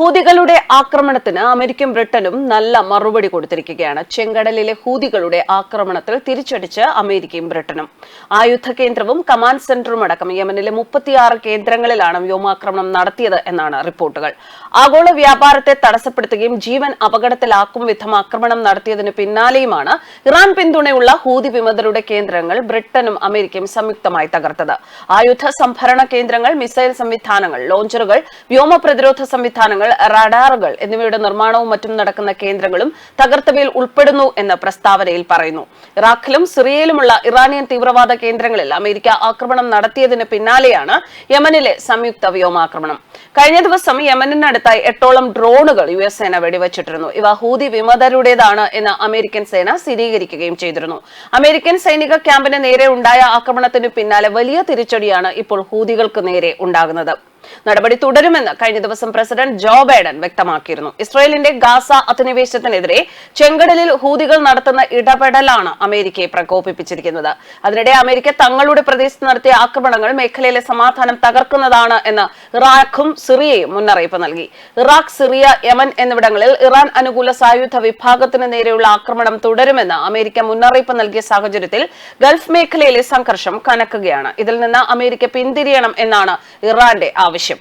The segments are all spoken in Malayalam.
ഹൂതികളുടെ ആക്രമണത്തിന് അമേരിക്കയും ബ്രിട്ടനും നല്ല മറുപടി കൊടുത്തിരിക്കുകയാണ്. ചെങ്കടലിലെ ഹൂതികളുടെ ആക്രമണത്തിൽ തിരിച്ചടിച്ച് അമേരിക്കയും ബ്രിട്ടനും. ആയുധ കേന്ദ്രവും കമാൻഡ് സെന്ററും അടക്കം യമനിലെ മുപ്പത്തിയാറ് കേന്ദ്രങ്ങളിലാണ് വ്യോമാക്രമണം നടത്തിയത് എന്നാണ് റിപ്പോർട്ടുകൾ. ആഗോള വ്യാപാരത്തെ തടസ്സപ്പെടുത്തുകയും ജീവൻ അപകടത്തിലാക്കും വിധം ആക്രമണം നടത്തിയതിന് പിന്നാലെയുമാണ് ഇറാൻ പിന്തുണയുള്ള ഹൂതി വിമതരുടെ കേന്ദ്രങ്ങൾ ബ്രിട്ടനും അമേരിക്കയും സംയുക്തമായി തകർത്തത്. ആയുധ സംഭരണ കേന്ദ്രങ്ങൾ മിസൈൽ സംവിധാനങ്ങൾ ലോഞ്ചറുകൾ വ്യോമ പ്രതിരോധ സംവിധാനങ്ങൾ റഡാറുകൾ എന്നിവയുടെ നിർമ്മാണവും മറ്റും നടക്കുന്ന കേന്ദ്രങ്ങളും തകർത്തവയിൽ ഉൾപ്പെടുന്നു എന്ന് പ്രസ്താവനയിൽ പറയുന്നു. ഇറാഖിലും സിറിയയിലുമുള്ള ഇറാനിയൻ തീവ്രവാദ കേന്ദ്രങ്ങളിൽ അമേരിക്ക ആക്രമണം നടത്തിയതിന് പിന്നാലെയാണ് യമനിലെ സംയുക്ത വ്യോമാക്രമണം. കഴിഞ്ഞ ദിവസം യമനിനടുത്തായി എട്ടോളം ഡ്രോണുകൾ യു എസ് സേന വെടിവെച്ചിട്ടിരുന്നു. ഇവ ഹൂതി വിമതരുടേതാണ് എന്ന് അമേരിക്കൻ സേന സ്ഥിരീകരിക്കുകയും ചെയ്തിരുന്നു. അമേരിക്കൻ സൈനിക ക്യാമ്പിന് നേരെ ഉണ്ടായ ആക്രമണത്തിന് പിന്നാലെ വലിയ തിരിച്ചടിയാണ് ഇപ്പോൾ ഹൂതികൾക്ക് നേരെ ഉണ്ടാകുന്നത്. നടപടി തുടരുമെന്ന് കഴിഞ്ഞ ദിവസം പ്രസിഡന്റ് ജോ ബൈഡൻ വ്യക്തമാക്കിയിരുന്നു. ഇസ്രയേലിന്റെ ഗാസ അധിനിവേശത്തിനെതിരെ ചെങ്കടലിൽ ഹൂതികൾ നടത്തുന്ന ഇടപെടലാണ് അമേരിക്കയെ പ്രകോപിപ്പിച്ചിരിക്കുന്നത്. അതിനിടെ അമേരിക്ക തങ്ങളുടെ പ്രദേശത്ത് നടത്തിയ ആക്രമണങ്ങൾ മേഖലയിലെ സമാധാനം തകർക്കുന്നതാണ് എന്ന് ഇറാഖും സിറിയയും മുന്നറിയിപ്പ് നൽകി. ഇറാഖ് സിറിയ യമൻ എന്നിവിടങ്ങളിൽ ഇറാൻ അനുകൂല സായുധ വിഭാഗത്തിന് നേരെയുള്ള ആക്രമണം തുടരുമെന്ന് അമേരിക്ക മുന്നറിയിപ്പ് നൽകിയ സാഹചര്യത്തിൽ ഗൾഫ് മേഖലയിലെ സംഘർഷം കനക്കുകയാണ്. ഇതിൽ നിന്ന് അമേരിക്ക പിന്തിരിയണം എന്നാണ് ഇറാന്റെ ആവശ്യം.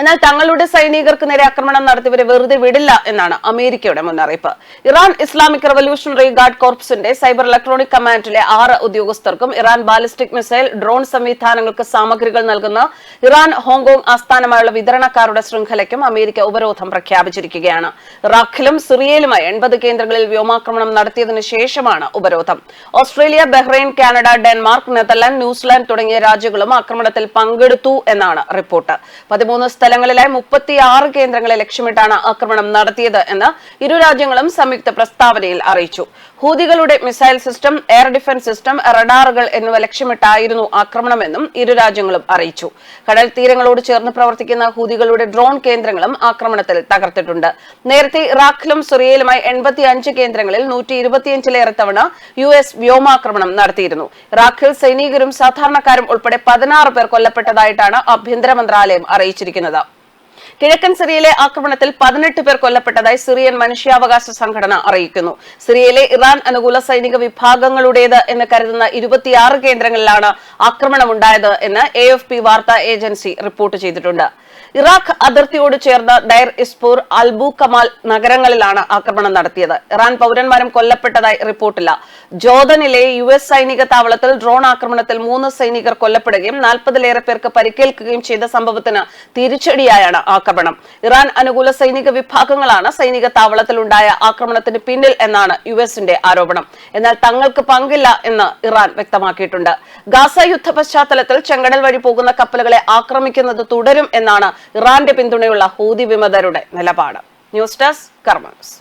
എന്നാൽ തങ്ങളുടെ സൈനികർക്ക് നേരെ ആക്രമണം നടത്തിയവരെ വെറുതെ വിടില്ല എന്നാണ് അമേരിക്കയുടെ മുന്നറിയിപ്പ്. ഇറാൻ ഇസ്ലാമിക് റവല്യൂഷണറി ഗാർഡ് കോർപ്സിന്റെ സൈബർ ഇലക്ട്രോണിക് കമാൻഡിലെ ആറ് ഉദ്യോഗസ്ഥർക്കും ഇറാൻ ബാലിസ്റ്റിക് മിസൈൽ ഡ്രോൺ സംവിധാനങ്ങൾക്ക് സാമഗ്രികൾ നൽകുന്ന ഇറാൻ ഹോങ്കോങ് ആസ്ഥാനമായുള്ള വിതരണക്കാരുടെ ശൃംഖലയ്ക്കും അമേരിക്ക ഉപരോധം പ്രഖ്യാപിച്ചിരിക്കുകയാണ്. ഇറാഖിലും സിറിയയിലുമായി എൺപത് കേന്ദ്രങ്ങളിൽ വ്യോമാക്രമണം നടത്തിയതിനു ശേഷമാണ് ഉപരോധം. Australia Bahrain Canada Denmark Netherland New Zealand തുടങ്ങിയ രാജ്യങ്ങളും ആക്രമണത്തിൽ പങ്കെടുത്തു എന്നാണ് റിപ്പോർട്ട്. പതിമൂന്ന് സ്ഥലങ്ങളിലായി മുപ്പത്തിയാറ് കേന്ദ്രങ്ങളെ ലക്ഷ്യമിട്ടാണ് ആക്രമണം നടത്തിയത് എന്ന് ഇരു രാജ്യങ്ങളും സംയുക്ത പ്രസ്താവനയിൽ അറിയിച്ചു. ഹൂതികളുടെ missile system air defence system റഡാറുകൾ എന്നിവ ലക്ഷ്യമിട്ടായിരുന്നു ആക്രമണമെന്നും ഇരു രാജ്യങ്ങളും അറിയിച്ചു. കടൽ തീരങ്ങളോട് ചേർന്ന് പ്രവർത്തിക്കുന്ന ഹൂതികളുടെ ഡ്രോൺ കേന്ദ്രങ്ങളും ആക്രമണത്തിൽ തകർത്തിട്ടുണ്ട്. നേരത്തെ ഇറാഖിലും സിറിയയിലുമായി എൺപത്തി അഞ്ച് കേന്ദ്രങ്ങളിൽ നൂറ്റി ഇരുപത്തിയഞ്ചിലേറെ തവണ യു എസ് വ്യോമാക്രമണം നടത്തിയിരുന്നു. ഇറാഖിൽ സൈനികരും സാധാരണക്കാരും ഉൾപ്പെടെ പതിനാറ് പേർ കൊല്ലപ്പെട്ടതായിട്ടാണ് ആഭ്യന്തര മന്ത്രാലയം അറിയിച്ചിരിക്കുന്നത്. കിഴക്കൻ സിറിയയിലെ ആക്രമണത്തിൽ പതിനെട്ട് പേർ കൊല്ലപ്പെട്ടതായി സിറിയൻ മനുഷ്യാവകാശ സംഘടന അറിയിക്കുന്നു. സിറിയയിലെ ഇറാൻ അനുകൂല സൈനിക വിഭാഗങ്ങളുടേത് എന്ന് കരുതുന്ന ഇരുപത്തിയാറ് കേന്ദ്രങ്ങളിലാണ് ആക്രമണമുണ്ടായത് എന്ന് എ എഫ് പി വാർത്താ ഏജൻസി റിപ്പോർട്ട് ചെയ്തിട്ടുണ്ട്. ഇറാഖ് അതിർത്തിയോട് ചേർന്ന ഡയർ ഇസ്പൂർ അൽബു കമാൽ നഗരങ്ങളിലാണ് ആക്രമണം നടത്തിയത്. ഇറാൻ പൗരന്മാരും കൊല്ലപ്പെട്ടതായി റിപ്പോർട്ടില്ല. ജോർദനിലെ യു എസ് സൈനിക താവളത്തിൽ ഡ്രോൺ ആക്രമണത്തിൽ മൂന്ന് സൈനികർ കൊല്ലപ്പെടുകയും നാൽപ്പതിലേറെ പേർക്ക് പരിക്കേൽക്കുകയും ചെയ്ത സംഭവത്തിന് തിരിച്ചടിയായാണ് ആക്രമണം. ഇറാൻ അനുകൂല സൈനിക വിഭാഗങ്ങളാണ് സൈനിക താവളത്തിലുണ്ടായ ആക്രമണത്തിന് പിന്നിൽ എന്നാണ് യു എസിന്റെ ആരോപണം. എന്നാൽ തങ്ങൾക്ക് പങ്കില്ല എന്ന് ഇറാൻ വ്യക്തമാക്കിയിട്ടുണ്ട്. ഗാസ യുദ്ധ പശ്ചാത്തലത്തിൽ ചെങ്കടൽ വഴി പോകുന്ന കപ്പലുകളെ ആക്രമിക്കുന്നത് തുടരും എന്നാണ് ഇറാന്റെ പിന്തുണയുള്ള ഹൂതി വിമതരുടെ നിലപാട്. News desk കർമ്മസ്